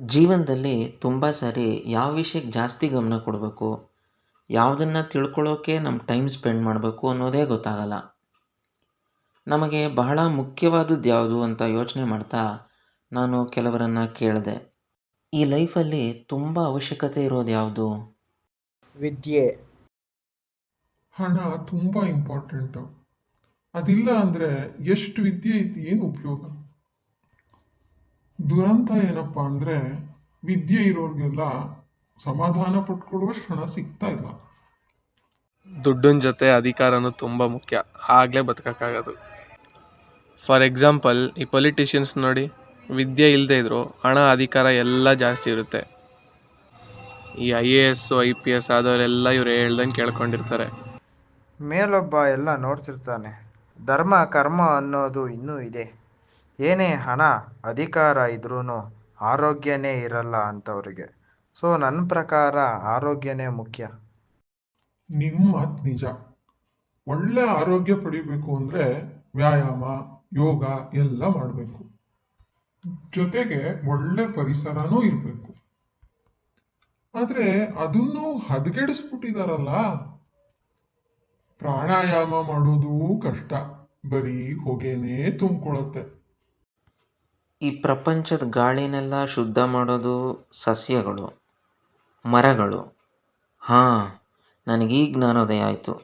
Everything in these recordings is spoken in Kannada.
ಜೀವನದಲ್ಲಿ ತುಂಬ ಸಾರಿ ಯಾವ ವಿಷಯಕ್ಕೆ ಜಾಸ್ತಿ ಗಮನ ಕೊಡಬೇಕು ಯಾವುದನ್ನು ತಿಳ್ಕೊಳ್ಳೋಕೆ ನಮ್ಮ ಟೈಮ್ ಸ್ಪೆಂಡ್ ಮಾಡಬೇಕು ಅನ್ನೋದೇ ಗೊತ್ತಾಗಲ್ಲ. ನಮಗೆ ಬಹಳ ಮುಖ್ಯವಾದದ್ದು ಯಾವುದು ಅಂತ ಯೋಚನೆ ಮಾಡ್ತಾ ನಾನು ಕೆಲವರನ್ನು ಕೇಳಿದೆ. ಈ ಲೈಫಲ್ಲಿ ತುಂಬ ಅವಶ್ಯಕತೆ ಇರೋದು ಯಾವುದು? ವಿದ್ಯೆ. ಹಣ ತುಂಬ ಇಂಪಾರ್ಟೆಂಟು ಅದಿಲ್ಲ ಅಂದರೆ ಎಷ್ಟು ವಿದ್ಯೆ ಇದೆ ಏನು ಉಪಯೋಗ? ದುರಂತ ಏನಪ್ಪ ಅಂದರೆ ವಿದ್ಯೆ ಇರೋರಿಗೆಲ್ಲ ಸಮಾಧಾನ ಪಟ್ಕೊಡುವಷ್ಟು ಹಣ ಸಿಗ್ತಾ ಇಲ್ಲ. ದುಡ್ಡಿನ ಜೊತೆ ಅಧಿಕಾರನೂ ತುಂಬ ಮುಖ್ಯ. ಆಗಲೇ ಬದುಕೋಕ್ಕಾಗೋದು. ಫಾರ್ ಎಕ್ಸಾಂಪಲ್ ಈ ಪೊಲಿಟಿಷಿಯನ್ಸ್ ನೋಡಿ ವಿದ್ಯೆ ಇಲ್ಲದೆ ಇದ್ರು ಹಣ ಅಧಿಕಾರ ಎಲ್ಲ ಜಾಸ್ತಿ ಇರುತ್ತೆ. ಈ I A S I P S ಆದವರೆಲ್ಲ ಇವ್ರು ಹೇಳ್ದಂಗೆ ಕೇಳ್ಕೊಂಡಿರ್ತಾರೆ. ಮೇಲೊಬ್ಬ ಎಲ್ಲ ನೋಡ್ತಿರ್ತಾನೆ. ಧರ್ಮ ಕರ್ಮ ಅನ್ನೋದು ಇನ್ನೂ ಇದೆ. ಏನೇ ಹಣ, ಅಧಿಕಾರ ಇದ್ರೂ ಆರೋಗ್ಯನೇ ಇರಲ್ಲ ಅಂಥವ್ರಿಗೆ ಸೊ ನನ್ನ ಪ್ರಕಾರ ಆರೋಗ್ಯನೇ ಮುಖ್ಯ. ನಿಮ್ಮ ನಿಜ. ಒಳ್ಳೆ ಆರೋಗ್ಯ ಪಡಿಬೇಕು ಅಂದರೆ ವ್ಯಾಯಾಮ, ಯೋಗ ಎಲ್ಲ ಮಾಡಬೇಕು. ಜೊತೆಗೆ ಒಳ್ಳೆ ಪರಿಸರನೂ ಇರಬೇಕು. ಆದರೆ ಅದನ್ನು ಹದಗೆಡಿಸ್ಬಿಟ್ಟಿದಾರಲ್ಲ. ಪ್ರಾಣಾಯಾಮ ಮಾಡೋದು ಕಷ್ಟ. ಬರೀ ಹೊಗೆನೇ ತುಂಬಿಕೊಳ್ಳುತ್ತೆ ಈ ಪ್ರಪಂಚದ ಗಾಳಿನೆಲ್ಲ ಶುದ್ಧ ಮಾಡೋದು ಸಸ್ಯಗಳು, ಮರಗಳು. ಹಾಂ, ನನಗೀಗ ಜ್ಞಾನೋದಯ ಆಯಿತು.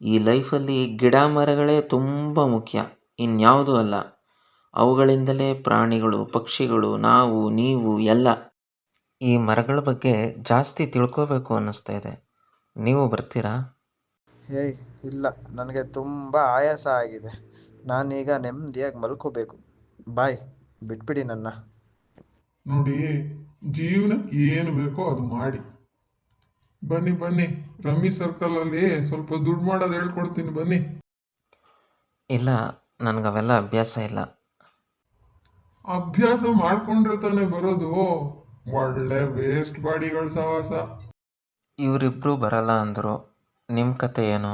ಈ ಲೈಫಲ್ಲಿ ಗಿಡ ಮರಗಳೇ ತುಂಬ ಮುಖ್ಯ, ಇನ್ಯಾವುದೂ ಅಲ್ಲ. ಅವುಗಳಿಂದಲೇ ಪ್ರಾಣಿಗಳು, ಪಕ್ಷಿಗಳು, ನಾವು, ನೀವು, ಎಲ್ಲ. ಈ ಮರಗಳ ಬಗ್ಗೆ ಜಾಸ್ತಿ ತಿಳ್ಕೋಬೇಕು ಅನ್ನಿಸ್ತಾ ಇದೆ. ನೀವು ಬರ್ತೀರಾ? ಏಯ್, ಇಲ್ಲ. ನನಗೆ ತುಂಬ ಆಯಾಸ ಆಗಿದೆ. ನಾನೀಗ ನೆಮ್ಮದಿಯಾಗಿ ಮಲ್ಕೋಬೇಕು. ಬಾಯ್. ಬಿಟ್ಬಿಡಿ ನನ್ನ. ನೋಡಿ ಜೀವನಕ್ಕೆ ಏನು ಬೇಕೋ ಅದು ಮಾಡಿ. ಬನ್ನಿ ಬನ್ನಿ ರಮ್ಮಿ ಸರ್ಕಲಲ್ಲಿ ಸ್ವಲ್ಪ ದುಡ್ಡು ಮಾಡೋದು ಹೇಳ್ಕೊಡ್ತೀನಿ ಬನ್ನಿ. ಇಲ್ಲ ನನಗೆ ಅವೆಲ್ಲ ಅಭ್ಯಾಸ ಇಲ್ಲ. ಅಭ್ಯಾಸ ಮಾಡ್ಕೊಂಡ್ರೆ ತಾನೇ ಬರೋದು ಒಳ್ಳೆ ವೇಸ್ಟ್ ಬಾಡಿಗಳ ಸಹವಾಸ. ಇವರಿಬ್ಬರು ಬರಲ್ಲ ಅಂದರು ನಿಮ್ಮ ಕತೆ ಏನು?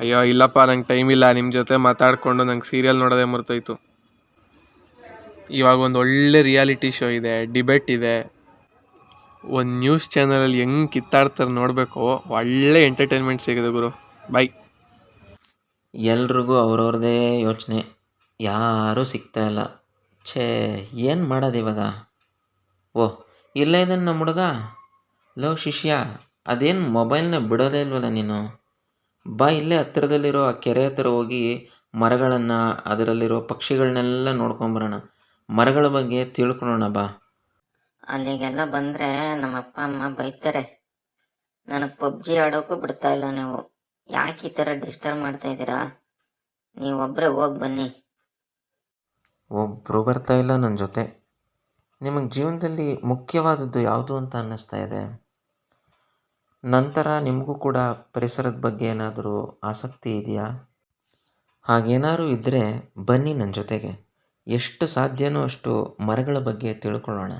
ಅಯ್ಯೋ ಇಲ್ಲಪ್ಪ ನಂಗೆ ಟೈಮ್ ಇಲ್ಲ. ನಿಮ್ಮ ಜೊತೆ ಮಾತಾಡಿಕೊಂಡು ನಂಗೆ ಸೀರಿಯಲ್ ನೋಡೋದೇ ಮರ್ತೋಯ್ತು. ಇವಾಗ ಒಂದು ಒಳ್ಳೆ ರಿಯಾಲಿಟಿ ಶೋ ಇದೆ ಡಿಬೇಟ್ ಇದೆ. ಒಂದು ನ್ಯೂಸ್ ಚಾನಲಲ್ಲಿ ಹೆಂಗೆ ಕಿತ್ತಾಡ್ತಾರೆ ನೋಡಬೇಕು, ಒಳ್ಳೆ ಎಂಟರ್ಟೈನ್ಮೆಂಟ್ ಸಿಗುತ್ತೆ ಗುರು. ಬೈ ಎಲ್ರಿಗೂ ಅವ್ರವ್ರದೇ ಯೋಚನೆ. ಯಾರೂ ಸಿಗ್ತಾ ಇಲ್ಲ. ಛೇ, ಏನು ಮಾಡೋದು ಇವಾಗ? ಓ, ಇಲ್ಲೇ ಇದ್ದಾನೆ ನಮ್ಮ ಹುಡುಗ? ಲೋ ಶಿಷ್ಯ, ಅದೇನು ಮೊಬೈಲ್ನ ಬಿಡೋದೇ ಇಲ್ವಲ್ಲ ನೀನು? ಬಾ ಇಲ್ಲೇ ಹತ್ತಿರದಲ್ಲಿರೋ ಆ ಕೆರೆ ಹತ್ರ ಹೋಗಿ ಮರಗಳನ್ನು, ಅದರಲ್ಲಿರೋ ಪಕ್ಷಿಗಳನ್ನೆಲ್ಲ ನೋಡ್ಕೊಂಬರೋಣ ಮರಗಳ ಬಗ್ಗೆ ತಿಳ್ಕೊಳ್ಳೋಣ ಬಾ. ಅಲ್ಲಿಗೆಲ್ಲ ಬಂದರೆ ನಮ್ಮ ಅಪ್ಪ ಅಮ್ಮ ಬೈತಾರೆ. ನನಗೆ ಪಬ್ಜಿ ಆಡೋಕ್ಕೂ ಬಿಡ್ತಾ ಇಲ್ಲ ನೀವು. ಯಾಕೆ ಈ ಥರ ಡಿಸ್ಟರ್ಬ್ ಮಾಡ್ತಾ ಇದ್ದೀರಾ? ನೀವೊಬ್ಬರೇ ಹೋಗಿ ಬನ್ನಿ. ಒಬ್ಬರು ಬರ್ತಾ ಇಲ್ಲ ನನ್ನ ಜೊತೆ. ನಿಮಗೆ ಜೀವನದಲ್ಲಿ ಮುಖ್ಯವಾದದ್ದು ಯಾವುದು ಅಂತ ಅನ್ನಿಸ್ತಾ ಇದೆ? ನಂತರ ನಿಮಗೂ ಕೂಡ ಪರಿಸರದ ಬಗ್ಗೆ ಏನಾದರೂ ಆಸಕ್ತಿ ಇದೆಯಾ? ಹಾಗೇನಾದ್ರು ಇದ್ದರೆ ಬನ್ನಿ ನನ್ನ ಜೊತೆಗೆ. ಎಷ್ಟು ಸಾಧ್ಯನೋ ಅಷ್ಟು ಮರಗಳ ಬಗ್ಗೆ ತಿಳ್ಕೊಳ್ಳೋಣ.